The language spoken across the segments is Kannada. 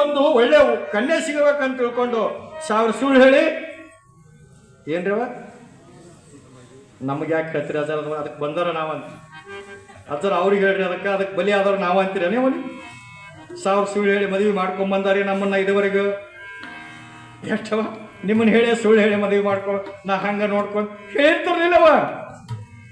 ಒಂದು ಒಳ್ಳೆ ಕನ್ಯೆ ಸಿಗಬೇಕಂತ ತಿಳ್ಕೊಂಡು ಸಾವಿರ ಸುಳ್ಳು ಹೇಳಿ. ಏನ್ರವ ನಮ್ಗೆ ಯಾಕೆ ಹೇಳ್ತೀರಿ ಅದರ ಅದಕ್ಕೆ ನಾವು ನಾವಂತ ಅದರ ಅವ್ರಿಗೆ ಹೇಳ್ರಿ ಅದಕ್ಕೆ ಅದಕ್ಕೆ ಬಲಿ ಆದವ್ರು ನಾವು ಅಂತೀರ ನೀವು ಸಾವಿರ ಸುಳ್ಳು ಹೇಳಿ ಮದುವೆ ಮಾಡ್ಕೊಂಬಂದಾರಿ ನಮ್ಮನ್ನ ಇದುವರೆಗೂ. ಎಷ್ಟವ ನಿಮ್ಮನ್ನ ಹೇಳಿ ಸುಳ್ಳು ಹೇಳಿ ಮದುವೆ ಮಾಡ್ಕೊ ನಾ ಹಂಗ ನೋಡ್ಕೊಂಡು ಹೇಳ್ತಿರ್ಲಿಲ್ಲವ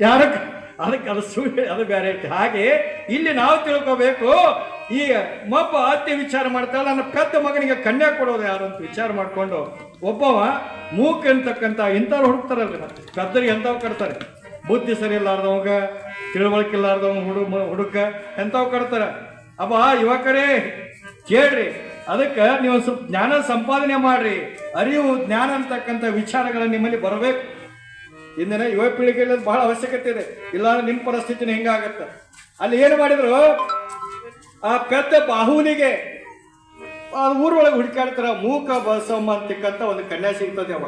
ಯಾರಕ್ಕೆ? ಅದಕ್ಕೆ ಅದು ಸೂರ್ಯ ಅದು ಬೇರೆ ಐತಿ ಹಾಗೆ ಇಲ್ಲಿ ನಾವು ತಿಳ್ಕೋಬೇಕು, ಈ ಮಬ್ಬ ಅತ್ತೆ ವಿಚಾರ ಮಾಡ್ತಾಳೆ ನನ್ನ ಪೆದ್ದ ಮಗನಿಗೆ ಕನ್ಯಾ ಕೊಡೋದು ಯಾರು ಅಂತ ವಿಚಾರ ಮಾಡಿಕೊಂಡು ಒಬ್ಬವ ಮೂಕ ಅಂತಕ್ಕಂಥ ಇಂಥವ್ರು ಹುಡುಕ್ತಾರಲ್ರಿ ಮತ್ತೆ. ಪೆದ್ದರಿಗೆ ಎಂಥವ್ ಕಟ್ತಾರೆ. ಬುದ್ಧಿ ಸರಿ ಇಲ್ಲಾರ್ದವಂಗ, ತಿಳುವಳಿಕೆ ಇಲ್ಲಾರ್ದವಂಗ ಹುಡು ಹುಡುಕ ಎಂಥವ್ ಕಟ್ತಾರೆ. ಅಬ್ಬ, ಯುವಕರೇ, ಕೇಳ್ರಿ, ಅದಕ್ಕೆ ನೀವು ಸ್ವಲ್ಪ ಜ್ಞಾನ ಸಂಪಾದನೆ ಮಾಡ್ರಿ. ಅರಿವು, ಜ್ಞಾನ ಅಂತಕ್ಕಂಥ ವಿಚಾರಗಳು ನಿಮ್ಮಲ್ಲಿ ಬರಬೇಕು. ಇಂದಿನ ಯುವ ಪೀಳಿಗೆಯಲ್ಲಿ ಬಹಳ ಅವಶ್ಯಕತೆ ಇದೆ. ಇಲ್ಲಾಂದ್ರೆ ನಿಮ್ಮ ಪರಿಸ್ಥಿತಿನ ಹಿಂಗಾಗತ್ತ. ಅಲ್ಲಿ ಏನು ಮಾಡಿದ್ರು? ಆ ಪೆದ್ದ ಬಾಹುನಿಗೆ ಆ ಊರೊಳಗೆ ಹುಡುಕಾಡ್ತಾರ ಮೂಕ ಬಸಮ್ಮ ಅಂತಕ್ಕಂಥ ಒಂದು ಕನ್ಯಾ ಸಿಗ್ತದೆ ಅವ.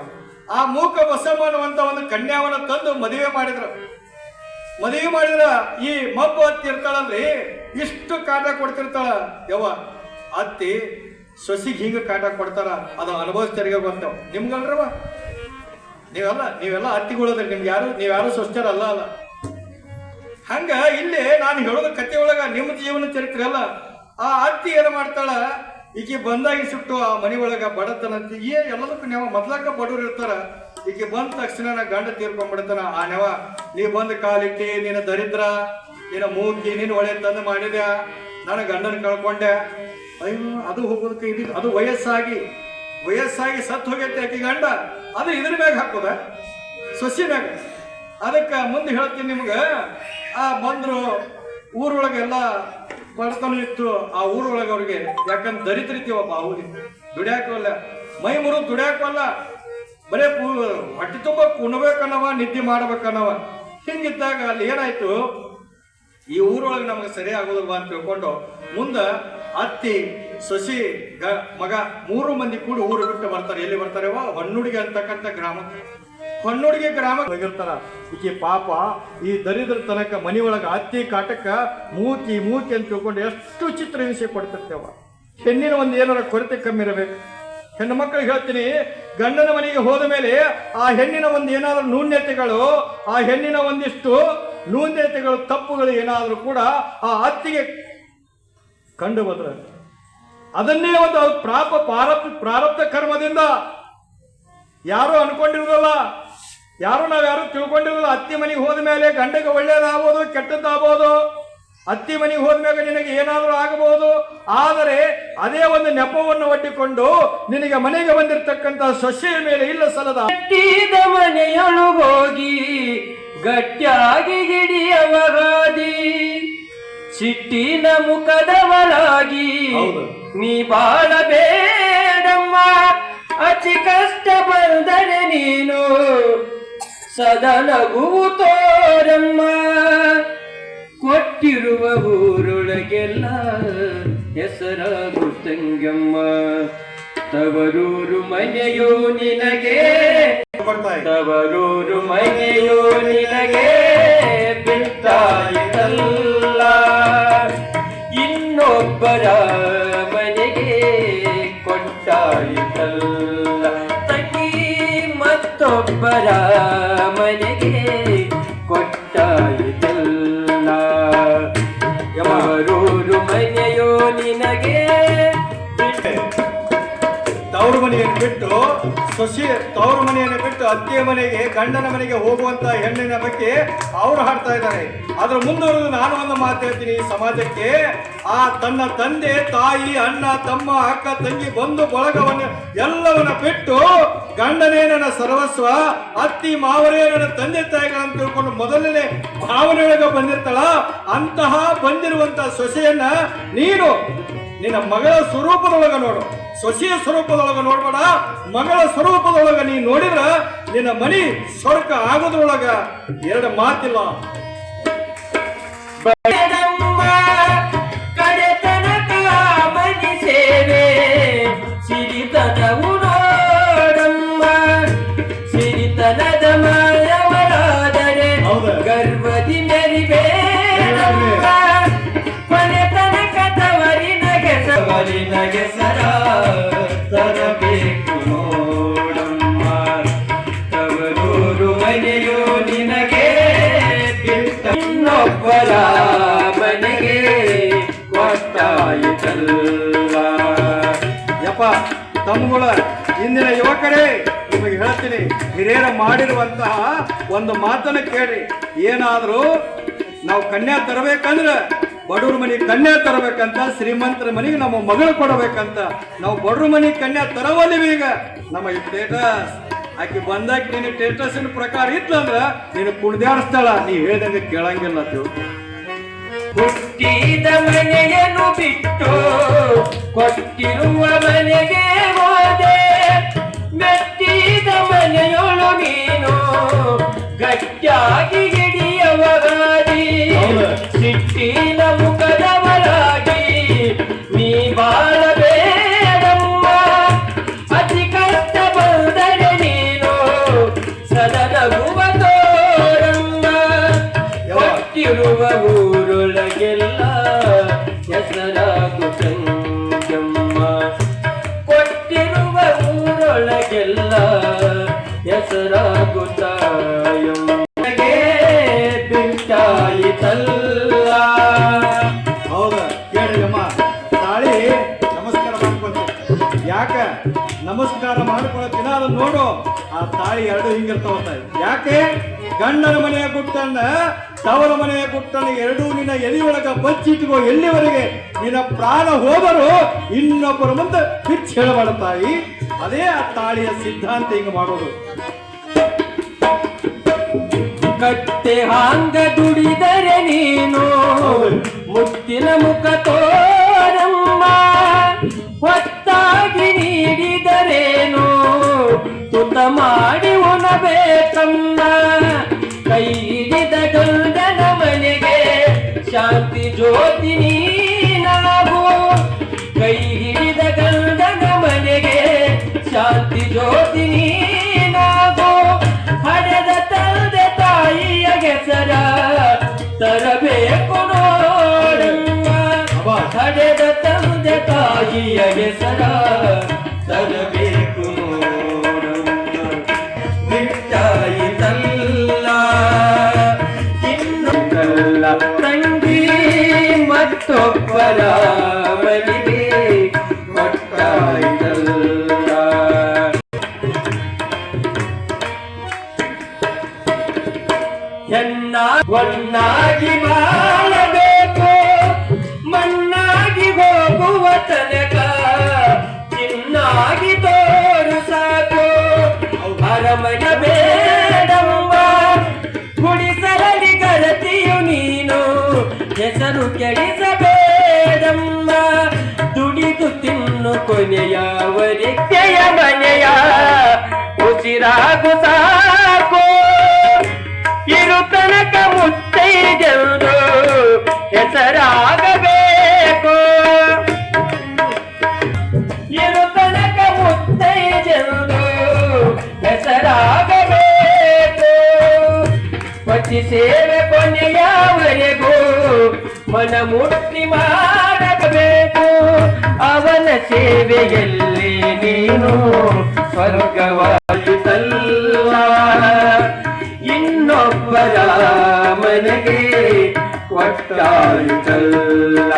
ಆ ಮೂಕ ಬಸಮ್ಮ ಅನ್ನುವಂತ ಒಂದು ಕನ್ಯಾವನ್ನ ತಂದು ಮದುವೆ ಮಾಡಿದ್ರು. ಮದುವೆ ಮಾಡಿದ್ರ ಈ ಮಬ್ಬು ಅತ್ತಿ ಇರ್ತಾಳಲ್ರಿ, ಇಷ್ಟು ಕಾಟ ಕೊಡ್ತಿರ್ತಾಳ ಯವ್ವ. ಅತ್ತಿ, ಸೊಸಿಗೆ ಹಿಂಗ ಕಾಟ ಕೊಡ್ತಾರ, ಅದು ಅನುಭವಿಸ್ತಾರಿಗೆ ಗೊತ್ತವ. ನಿಮ್ಗಲ್ರವ ನೀವೆಲ್ಲ ನೀವೆಲ್ಲ ಅತ್ತಿಗಳದ್ರಿ ನಿಮ್ಗೆ ಯಾರು ನೀವ್ಯಾರು ಸ್ವಸ್ಥರ ಅಲ್ಲ ಅಲ್ಲ. ಹಂಗ ಇಲ್ಲಿ ನಾನು ಹೇಳೋದ ಕತೆ ಒಳಗ ನಿಮ್ಮ ಜೀವನ ಚರಿತ್ರೆ ಅಲ್ಲ. ಆ ಅತ್ತಿ ಏನು ಮಾಡ್ತಾಳ? ಈಕೆ ಬಂದಾಗಿ ಸುಟ್ಟು ಆ ಮನಿ ಒಳಗ ಬಡತನ ಅಂತ. ಏ, ಎಲ್ಲದಕ್ಕೂ ನೆವ ಮೊದ್ಲಾಕ ಬಡವ್ರು ಇರ್ತಾರ. ಈಕೆ ಬಂದ ತಕ್ಷಣ ನಾ ಗಂಡ ತೀರ್ಕೊಂಡ್ಬಿಡ್ತಾನ ಆ ನೆವ, ನೀ ಬಂದು ಕಾಲಿಟ್ಟಿ, ನೀನು ದರಿದ್ರ, ನೀನು ಮೂಕಿ, ನೀನು ಒಳ್ಳೆ ತಂದು ಮಾಡಿದ್ಯಾ? ನಾನು ಗಂಡನ ಕಳ್ಕೊಂಡೆ. ಅಯ್ಯೋ, ಅದು ಹೋಗೋದಕ್ಕೆ ಇದು ಅದು ವಯಸ್ಸಾಗಿ ವಯಸ್ಸಾಗಿ ಸತ್ತು ಹೋಗೈತೆ ಆಕೆ ಗಂಡ. ಅದು ಇದ್ರ ಮ್ಯಾಗ ಹಾಕೋದ ಸೊಸಿ ಮ್ಯಾಗ. ಅದಕ್ಕೆ ಮುಂದೆ ಹೇಳ್ತೀನಿ ನಿಮ್ಗೆ, ಆ ಬಂದ್ರು ಊರೊಳಗೆಲ್ಲ ಬಡತನ ಇತ್ತು, ಆ ಊರೊಳಗೆ ಅವ್ರಿಗೆ ಯಾಕಂದ್ರೆ ದರಿದ್ರಿತೀವಪ್ಪ ಅವ್ರಿಗೆ ದುಡಿಯಾಕವಲ್ಲ. ಮೈ ಮುರು ದುಡಿಯಾಕವಲ್ಲ. ಬರೇ ಪೂ, ಹೊಟ್ಟೆ ತುಂಬ ಕುಣಬೇಕನ್ನವ, ನಿದ್ದೆ ಮಾಡ್ಬೇಕನ್ನವ. ಹಿಂಗಿದ್ದಾಗ ಅಲ್ಲಿ ಏನಾಯ್ತು? ಈ ಊರೊಳಗೆ ನಮಗೆ ಸರಿ ಆಗೋದಿಲ್ವಾ ಅಂತ ತಿಳ್ಕೊಂಡು ಮುಂದೆ ಅತ್ತಿ ಸೊಸಿ, ಗ, ಮಗ, ಮೂರು ಮಂದಿ ಕೂಡ ಊರು ಬಿಟ್ಟು ಬರ್ತಾರೆ. ಎಲ್ಲಿ ಬರ್ತಾರೆ ಹೊನ್ನುಡಿಗೆ ಅಂತಕ್ಕಂಥ ಗ್ರಾಮ. ಹೊನ್ನುಡಿಗೆ ಗ್ರಾಮ ಹೋಗಿರ್ತಾರ ಈಕೆ ಪಾಪ ಈ ದರಿದ್ರ ತನಕ ಮನಿ ಒಳಗ ಅತ್ತಿ ಕಾಟಕ್ಕ ಮೂಕಿ ಮೂಕಿ ಅಂತ ತಿಳ್ಕೊಂಡು ಎಷ್ಟು ಚಿತ್ರ ಹಿಂಸೆ ಕೊಡ್ತಿರ್ತೇವ ಹೆಣ್ಣಿನ ಒಂದು ಏನಾರ ಕೊರತೆ ಕಮ್ಮಿ ಇರಬೇಕು. ಹೆಣ್ಣು ಮಕ್ಕಳಿಗೆ ಹೇಳ್ತೀನಿ, ಗಂಡನ ಮನೆಗೆ ಹೋದ ಮೇಲೆ ಆ ಹೆಣ್ಣಿನ ಒಂದು ಏನಾದರೂ ನ್ಯೂನ್ಯತೆಗಳು ಆ ಹೆಣ್ಣಿನ ಒಂದಿಷ್ಟು ನ್ಯೂನ್ಯತೆಗಳು ತಪ್ಪುಗಳು ಏನಾದರೂ ಕೂಡ ಆ ಅತ್ತಿಗೆ ಕಂಡು ಬಂದ್ರೆ ಅದನ್ನೇ ಒಂದು ಪ್ರಾಪ ಪ್ರಾರಬ್ಧ ಪ್ರಾರಬ್ಧ ಕರ್ಮದಿಂದ ಯಾರು ಅನ್ಕೊಂಡಿರೋದಲ್ಲ ಯಾರು ನಾವು ಯಾರು ತಿಳ್ಕೊಂಡಿರೋದು ಅತ್ತಿ ಮನೆಗೆ ಹೋದ ಮೇಲೆ ಗಂಡಗೆ ಒಳ್ಳೇದಾಗ್ಬೋದು ಕೆಟ್ಟದ್ದಾಗ್ಬೋದು. ಅತ್ತಿ ಮನೆಗೆ ಹೋದ್ಮೇಲೆ ನಿನಗೆ ಏನಾದರೂ ಆಗಬಹುದು ಆದರೆ ಅದೇ ಒಂದು ನೆಪವನ್ನು ಒಡ್ಡಿಕೊಂಡು ನಿನಗೆ ಮನೆಗೆ ಬಂದಿರತಕ್ಕಂತ ಸೊಸೆಯ ಮೇಲೆ ಇಲ್ಲ ಸಲದ. ಕಟ್ಟಿದ ಮನೆಯೊಳಗೋಗಿ ಗಟ್ಟಿಯಾಗಿ ಗಿಡಿಯವರಾದಿ ಸಿಟ್ಟಿನ ಮುಖದವರಾಗಿ ಹೌದು. ನೀ ಬಾಳಬೇಡಮ್ಮ. ಅತಿ ಕಷ್ಟ ಬಂದರೆ ನೀನು ಸದನಗುವು ತೋರಮ್ಮ. ಕೊಟ್ಟಿರುವ ಊರೊಳಗೆಲ್ಲ ಹೆಸರಾಗು ತಂಗಮ್ಮ. ತವರೂರು ಮನೆಯೋ ನಿನಗೆ. ತವರೂರು ಮನೆಯೋ ನಿನಗೆ ಬಿಟ್ಟಾಯಿತಲ್ಲ. ಇನ್ನೊಬ್ಬರ ಸೊಸೆ ತವರು ಮನೆಯನ್ನು ಬಿಟ್ಟು ಅತ್ತೆಯ ಮನೆಗೆ, ಗಂಡನ ಮನೆಗೆ ಹೋಗುವಂತ ಹೆಣ್ಣಿನ ಬಗ್ಗೆ ಅವರು ಹಾಡ್ತಾ ಇದ್ದಾರೆ. ಅದ್ರ ಮುಂದುವರೆದು ನಾನು ಒಂದು ಮಾತು ಹೇಳ್ತೀನಿ. ಈ ಸಮಾಜಕ್ಕೆ ಆ ತನ್ನ ತಂದೆ, ತಾಯಿ, ಅಣ್ಣ, ತಮ್ಮ, ಅಕ್ಕ, ತಂಗಿ, ಬಂಧು, ಬಳಗವನ್ನು ಎಲ್ಲವನ್ನ ಬಿಟ್ಟು ಗಂಡನೇ ನನ್ನ ಸರ್ವಸ್ವ, ಅತ್ತಿ, ಮಾವರೇ ನನ್ನ ತಂದೆ, ತಾಯಿಗಳನ್ನು ತಿಳ್ಕೊಂಡು ಮೊದಲನೇ ಭಾವನೆಯೊಳಗೆ ಬಂದಿರ್ತಾಳ. ಅಂತಹ ಬಂದಿರುವಂತ ಸೊಸೆಯನ್ನ ನೀನು ನಿನ್ನ ಮಗಳ ಸ್ವರೂಪದೊಳಗ ನೋಡು. ಸೊಸೆಯ ಸ್ವರೂಪದೊಳಗ ನೋಡ್ಬೇಡ. ಮಗಳ ಸ್ವರೂಪದೊಳಗ ನೀ ನೋಡಿದ್ರ ನಿನ್ನ ಮನಿ ಸ್ವರ್ಗ ಆಗೋದ್ರೊಳಗ ಎರಡು ಮಾತಿಲ್ಲ. ಮನೆಯು ನಿನಗೆ ಬಿಟ್ಟ ಇನ್ನೊಬ್ಬರ ಮನೆಗೆ ಯಪ್ಪ, ತಮ್ಮಗಳ, ಇಂದಿನ ಯುವಕರೇ, ನಿಮಗೆ ಹೇಳ್ತೀನಿ, ಹಿರಿಯರ ಮಾಡಿರುವಂತಹ ಒಂದು ಮಾತನ್ನು ಕೇಳಿ. ಏನಾದರೂ ನಾವು ಕನ್ಯಾ ತರಬೇಕಂದ್ರೆ, ಬಡವ್ರ ಮನೆ ಕನ್ಯಾ ತರಬೇಕಂತ, ಶ್ರೀಮಂತರ ಮನೆಗೆ ನಮ್ಮ ಮಗಳು ಕೊಡಬೇಕಂತ, ನಾವು ಬಡವ್ರ ಮನೆ ಕನ್ಯಾ ತರವಲ್ಲಿವಿ ಈಗ. ನಮ್ಮ ಆಕೆ ಬಂದಾಗ ನಿನ್ನ ಸ್ಟೇಟಸ್ಸಿನ ಪ್ರಕಾರ ಇತ್ತಂದ್ರ ನೀನು ಕುಡ್ದಾಡಿಸ್ತಾಳ ನೀ ಹೇಳ್ದಂಗೆ ಕೇಳಂಗಿಲ್ಲ ತಿಳು ಹುಟ್ಟಿದ ಮನೆಯನ್ನು ಬಿಟ್ಟು ಕೊಟ್ಟಿರುವ ಮನೆಗೆ ಹೋದೆ. ಕೊಟ್ಟಿರುವ ಊರೊಳಗೆಲ್ಲ ಹೆಸರಾಗು ಸಂಗಮ್ಮ ಕೊಟ್ಟಿರುವ ಊರೊಳಗೆಲ್ಲ ಹೆಸರಾಗು ತಾಯಮ್ಮಗೆ ಬಿಟ್ಟಾಯಿತಲ್ಲ ಹೌದ, ಕೇಳಿದಮ್ಮ. ತಾಳಿ ನಮಸ್ಕಾರ ಮಾಡ್ಕೊಂತ ಯಾಕ? ನಮಸ್ಕಾರ ಮಾಡ್ಕೊಳತ್ತಿನ ಅದನ್ನ ನೋಡು. ಆ ತಾಳಿ ಎರಡು ಹಿಂಗಿರ್ತಾವಂತ. ಯಾಕೆ? ಗಂಡನ ಮನೆಯ ಗುಟ್ಟನ್ನ ತವರ ಮನೆಯ ಗುಟ್ಟನ್ನ ಎರಡೂ ನಿನ್ನ ಎಲಿಯೊಳಗ ಬಚ್ಚಿಟ್ಕೋ ಎಲ್ಲಿವರೆಗೆ ನಿನ್ನ ಪ್ರಾಣ ಹೋದರೂ ಇನ್ನೊಬ್ಬರ ಮುಂದೆ ಬಿಚ್ಚ ಹೇಳಬಾರ ತಾಯಿ ಅದೇ ಆ ತಾಳಿಯ ಸಿದ್ಧಾಂತ ಹಿಂಗ ಮಾಡೋದು ಕಟ್ಟೆ ಹಾಂಗ ದುಡಿದರೆ ನೀನು. ಮುತ್ತಿನ ಮುಖ ತೋರಮ್ಮ ಹೊತ್ತಾಗಿ ನೀಡಿದ ತುತ ಮಾಡಿ ಉಣಬೇಕಮ್ಮ ಕೈ ಹಿಡಿದ ಗಂಡನ ಮನೆಗೆ ಶಾಂತಿ ಜ್ಯೋತಿ ನೀನಾಗು. ಕೈ ಹಿಡಿದ ಗಂಡನ ಮನೆಗೆ ಶಾಂತಿ ಜ್ಯೋತಿ ನೀನಾಗು. ಹಡೆದ ತಂದೆ ತಾಯಿಯ ಗೆಸರ ತರಬೇಕು ನೋಡಮ್ಮ. ಹಡೆದ ತಂದೆ ತಾಯಿಯ ಗೆಸರ ತರಬೇಕು ಎನ್ನ ಒನ್ನಾಗಿ ಮಾಡಬೇಕು ಮಣ್ಣಾಗಿ ಹೋಗುವ ತನಕ ಚಿನ್ನಾಗಿ ತೋರು ಸಾಕು. ಅರಮನೆ ಬೇಡಮ್ಮ ಗುಡಿಸಲಲ್ಲಿ ಗರತಿಯು ನೀನು, ಹೆಸರು ಕೆಡಿಸಬೇಡಮ್ಮ. ದುಡಿದು ತಿನ್ನು ಕೊನೆಯವರಿಕೆಯ ಮನೆಯ ಉಸಿರಾಗು ಸಾಕು. ಮುತ್ತೈದೆಂದು ಹೆಸರಾಗಬೇಕು. ಪತಿ ಸೇವೆ ಕೊನೆಯವರೆಗೂ ಮನ ಮುಟ್ಟಿ ಮಾಡಬೇಕು. ಅವನ ಸೇವೆಯಲ್ಲಿ ನೀನು ಸ್ವರ್ಗವಾಯಿತಲ್ಲ ಇನ್ನೊಬ್ಬರ ಮನೆಗೆ ಕೊಟ್ಟಾಯಿತಲ್ಲ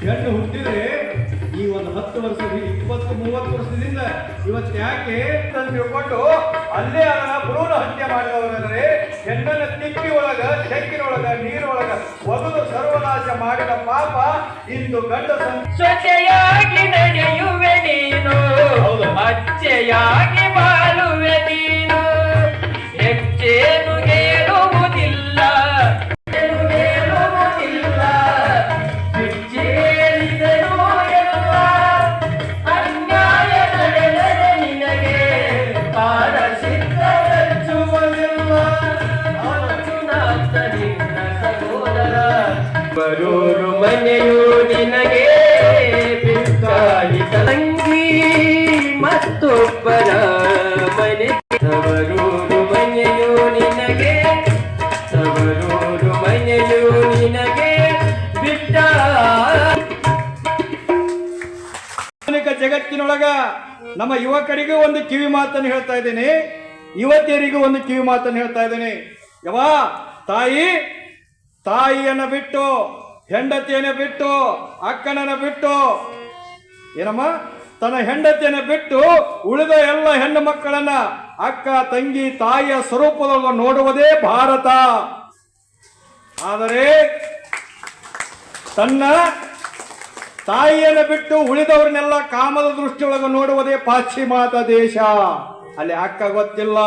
ಹೆಣ್ಣು ಹುಟ್ಟಿದ್ರೆ ಈ ಒಂದು ಹತ್ತು ವರ್ಷದ ಇಪ್ಪತ್ತು ಮೂವತ್ತು ವರ್ಷದಿಂದ ಇವತ್ತು ಯಾಕೆ ಅಂತ ತಿಳ್ಕೊಂಡು ಅಲ್ಲೇ ಅದನ್ನ ಭ್ರೂಣ ಹತ್ಯೆ ಮಾಡಿದವರಂದ್ರೆ ಹೆಣ್ಣನ ತಿಪ್ಪಿ ಒಳಗ ಚೆಕ್ಕಿನೊಳಗ ನೀರೊಳಗ ಒಗದು ಸರ್ವನಾಶ ಮಾಡಿದ ಪಾಪ ಇಂದು ಗಂಡ ಸಂ ಸ್ವಜೆಯಾಗಿ ನಡೆಯುವೆ ನೀನು ಹೌದು. ಅಚ್ಚೆಯಾಗಿ ಬರೂರು ಮನೆಯು ನಿನಗೆ ತಂಗಿ ಮತ್ತೊಬ್ಬರ ಮನೆ. ತವರೂರು ಮನೆಯು ನಿನಗೆ ತವರೂರು ಮನೆಯು ನಿನಗೆ ಬಿಟ್ಟ. ಜಗತ್ತಿನೊಳಗ ನಮ್ಮ ಯುವಕರಿಗೂ ಒಂದು ಕಿವಿ ಮಾತನ್ನು ಹೇಳ್ತಾ ಇದ್ದೀನಿ. ಯುವತಿಯರಿಗೂ ಒಂದು ಕಿವಿ ಮಾತನ್ನು ಹೇಳ್ತಾ ಇದ್ದೇನೆ. ಯವಾ ತಾಯಿ ತಾಯಿಯನ್ನ ಬಿಟ್ಟು, ಹೆಂಡತಿಯನ್ನ ಬಿಟ್ಟು, ಅಕ್ಕನನ್ನ ಬಿಟ್ಟು. ಏನಮ್ಮ? ತನ್ನ ಹೆಂಡತಿಯನ್ನ ಬಿಟ್ಟು ಉಳಿದ ಎಲ್ಲ ಹೆಣ್ಣು ಮಕ್ಕಳನ್ನ ಅಕ್ಕ, ತಂಗಿ, ತಾಯಿಯ ಸ್ವರೂಪದೊಳಗೆ ನೋಡುವುದೇ ಭಾರತ. ಆದರೆ ತನ್ನ ತಾಯಿಯನ್ನು ಬಿಟ್ಟು ಉಳಿದವರನ್ನೆಲ್ಲ ಕಾಮದ ದೃಷ್ಟಿಯೊಳಗೆ ನೋಡುವುದೇ ಪಾಶ್ಚಿಮಾತ್ಯ ದೇಶ. ಅಲ್ಲಿ ಅಕ್ಕ ಗೊತ್ತಿಲ್ಲ.